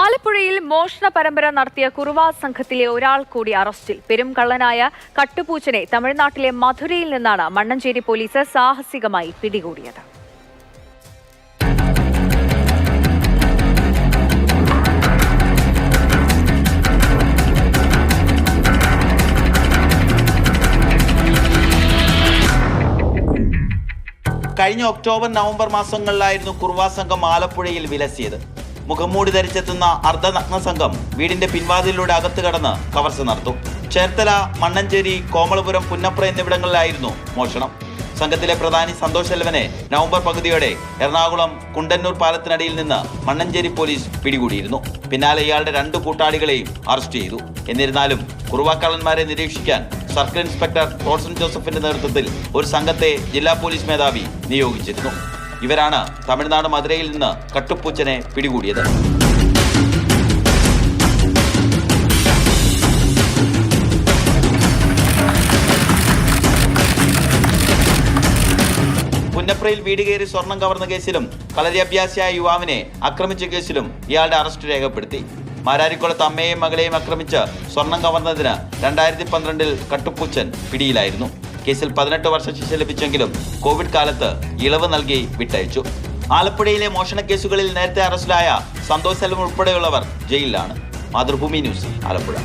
ആലപ്പുഴയിൽ മോഷണ പരമ്പര നടത്തിയ കുറുവാ സംഘത്തിലെ ഒരാൾ കൂടി അറസ്റ്റിൽ. പെരും കള്ളനായ കട്ടുപൂച്ചനെ തമിഴ്നാട്ടിലെ മധുരയിൽ നിന്നാണ് മണ്ണഞ്ചേരി പോലീസ് സാഹസികമായി പിടികൂടിയത്. കഴിഞ്ഞ ഒക്ടോബർ നവംബർ മാസങ്ങളിലായിരുന്നു കുർവാ സംഘം ആലപ്പുഴയിൽ വിലസിയത്. മുഖംമൂടി ധരിച്ചെത്തുന്ന അർദ്ധനഗ്ന സംഘം വീടിന്റെ പിൻവാതിലൂടെ അകത്ത് കടന്ന് കവർച്ച നടത്തും. ചേർത്തല മണ്ണഞ്ചേരി കോമളപുരം പുന്നപ്ര എന്നിവിടങ്ങളിലായിരുന്നു മോഷണം. സംഘത്തിലെ പ്രധാനി സന്തോഷ് എൽവനെ നവംബർ പകുതിയോടെ എറണാകുളം കുണ്ടന്നൂർ പാലത്തിനടിയിൽ നിന്ന് മണ്ണഞ്ചേരി പോലീസ് പിടികൂടിയിരുന്നു. പിന്നാലെ ഇയാളുടെ രണ്ട് കൂട്ടാളികളെയും അറസ്റ്റ് ചെയ്തു. എന്നിരുന്നാലും കുറുവാക്കാളന്മാരെ നിരീക്ഷിക്കാൻ സർക്കിൾ ഇൻസ്പെക്ടർ റോൾസൺ ജോസഫിന്റെ നേതൃത്വത്തിൽ ഒരു സംഘത്തെ ജില്ലാ പോലീസ് മേധാവി നിയോഗിച്ചിരുന്നു. ഇവരാണ് തമിഴ്നാട് മധുരയിൽ നിന്ന് കട്ടുപ്പൂച്ചനെ പിടികൂടിയത്. പുന്നപ്രയിൽ വീട് കയറി സ്വർണം കവർന്ന കേസിലും കളരിയഭ്യാസിയായ യുവാവിനെ ആക്രമിച്ച കേസിലും ഇയാളുടെ അറസ്റ്റ് രേഖപ്പെടുത്തി. മാരാരിക്കുളത്ത് അമ്മയെയും മകളെയും ആക്രമിച്ച് സ്വർണം കവർന്നതിന് രണ്ടായിരത്തി പന്ത്രണ്ടിൽ കട്ടുപ്പൂച്ചൻ പിടിയിലായിരുന്നു. കേസിൽ പതിനെട്ട് വർഷ ശിക്ഷ ലഭിച്ചെങ്കിലും കോവിഡ് കാലത്ത് ഇളവ് നൽകി വിട്ടയച്ചു. ആലപ്പുഴയിലെ മോഷണ കേസുകളിൽ നേരത്തെ അറസ്റ്റിലായ സന്തോഷ് സെൽവം ഉൾപ്പെടെയുള്ളവർ ജയിലിലാണ്. മാതൃഭൂമി ന്യൂസ് ആലപ്പുഴ.